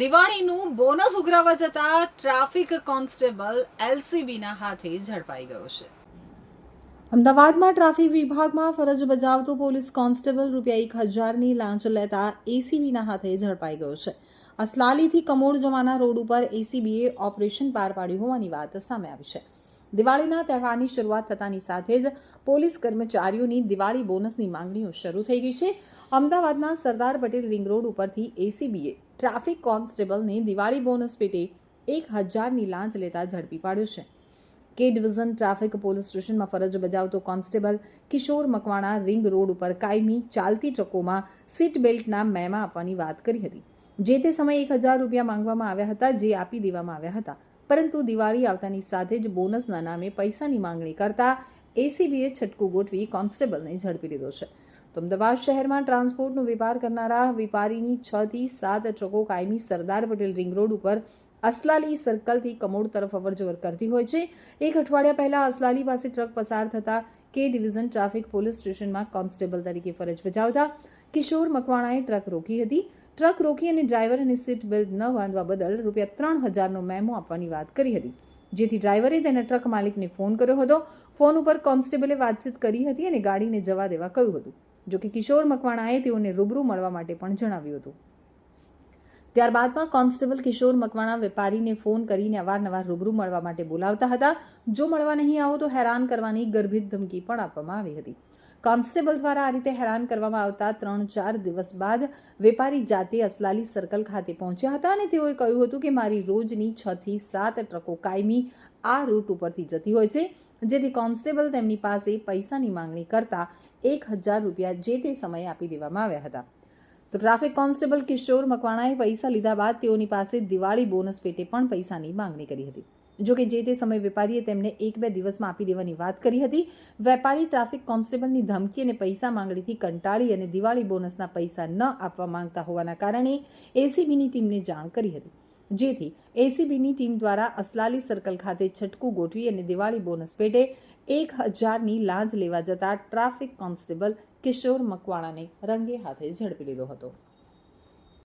દિવાળીનું bonus ઉઘરાવા જતા traffic constable એલસીબીના હાથે ઝડપાઈ ગયો છે. અમદાવાદમાં ટ્રાફિક વિભાગમાં ફરજ બજાવતો પોલીસ કોન્સ્ટેબલ રૂપિયા એક હજારની લાંચ લેતા એસીબીના હાથે ઝડપાઈ ગયો છે. અસલાલીથી કમોડ જવાના રોડ ઉપર એસીબીએ ઓપરેશન પાર પાડ્યું હોવાની વાત સામે આવી છે. દિવાળીના તહેવારની શરૂઆત થતાની સાથે જ પોલીસ કર્મચારીઓની દિવાળી બોનસની માંગણીઓ શરૂ થઈ ગઈ છે. અમદાવાદના સરદાર પટેલ રિંગ રોડ ઉપરથી એસીબીએ ટ્રાફિક કોન્સ્ટેબલને દિવાળી બોનસ પેટે એક હજારની લાંચ લેતા ઝડપી પાડ્યો છે. કે ડિવિઝન ટ્રાફિક પોલીસ સ્ટેશનમાં ફરજ બજાવતો constable Kishor Makwana ring road ઉપર કાયમી ચાલતી ટ્રકોમાં સીટ બેલ્ટના મેમા આપવાની વાત કરી હતી. જે તે સમયે એક હજાર રૂપિયા માંગવામાં આવ્યા હતા, જે આપી દેવામાં આવ્યા હતા. પરંતુ દિવાળી આવતાની સાથે જ બોનસના નામે પૈસાની માંગણી કરતા એસીબીએ છટકું ગોઠવી કોન્સ્ટેબલને ઝડપી લીધો છે. તો અમદાવાદ શહેરમાં ટ્રાન્સપોર્ટનો વેપાર કરનારા વેપારીની છ થી સાત ટ્રકો કાયમી સરદાર પટેલ રિંગ રોડ ઉપર અસલાલી સર્કલથી કમોડ તરફ અવરજવર કરતી હોય છે. એક અઠવાડિયા પહેલા અસલાલી પાસે ટ્રક પસાર થતા કે ડિવિઝન ટ્રાફિક પોલીસ સ્ટેશનમાં કોન્સ્ટેબલ તરીકે ફરજ બજાવતા કિશોર મકવાણાએ ટ્રક રોકી હતી. ટ્રક રોકી અને ડ્રાઈવર અને સીટ બેલ્ટ ન બાંધવા બદલ રૂપિયા ત્રણ હજારનો મેમો આપવાની વાત કરી હતી. જેથી ડ્રાઈવરે તેના ટ્રક માલિકને ફોન કર્યો હતો. ફોન ઉપર કોન્સ્ટેબલે વાતચીત કરી હતી અને ગાડીને જવા દેવા કહ્યું હતું. જોકે કિશોર મકવાણાએ તેઓને રૂબરૂ મળવા માટે પણ જણાવ્યું હતું. ત્યારબાદમાં કોન્સ્ટેબલ કિશોર મકવાણા વેપારીને ફોન કરીને અવારનવાર રૂબરૂ મળવા માટે બોલાવતા હતા. જો મળવા નહીં આવો તો હેરાન કરવાની ગર્ભિત ધમકી પણ આપવામાં આવી હતી. કોન્સ્ટેબલ દ્વારા આ રીતે હેરાન કરવામાં આવતા ત્રણ ચાર દિવસ બાદ વેપારી જાતે અસલાલી સર્કલ ખાતે પહોંચ્યા હતા અને તેઓએ કહ્યું હતું કે મારી રોજની છથી સાત ટ્રકો કાયમી આ રૂટ ઉપરથી જતી હોય છે. જેથી કોન્સ્ટેબલ તેમની પાસે પૈસાની માંગણી કરતા એક હજાર રૂપિયા જે તે સમયે આપી દેવામાં આવ્યા હતા. તો ટ્રાફિક કોન્સ્ટેબલ કિશોર મકવાણાએ પૈસા લીધા બાદ તેઓની પાસે દિવાળી બોનસ પેટે પણ પૈસાની માંગણી કરી હતી. જોકે જે તે સમયે વેપારીએ તેમને એક બે દિવસમાં આપી દેવાની વાત કરી હતી, વેપારી ટ્રાફિક કોન્સ્ટેબલની ધમકી અને પૈસા માંગણીથી કંટાળી અને દિવાળી બોનસના પૈસા ન આપવા માંગતા હોવાના કારણે એસીબીની ટીમને જાણ કરી હતી. જેથી એસીબીની ટીમ દ્વારા અસલાલી સર્કલ ખાતે છટકું ગોઠવી અને દિવાળી બોનસ પેટે એક હજારની લાંચ લેવા જતા ટ્રાફિક કોન્સ્ટેબલ કિશોર મકવાણાને રંગે હાથે ઝડપી લીધો હતો.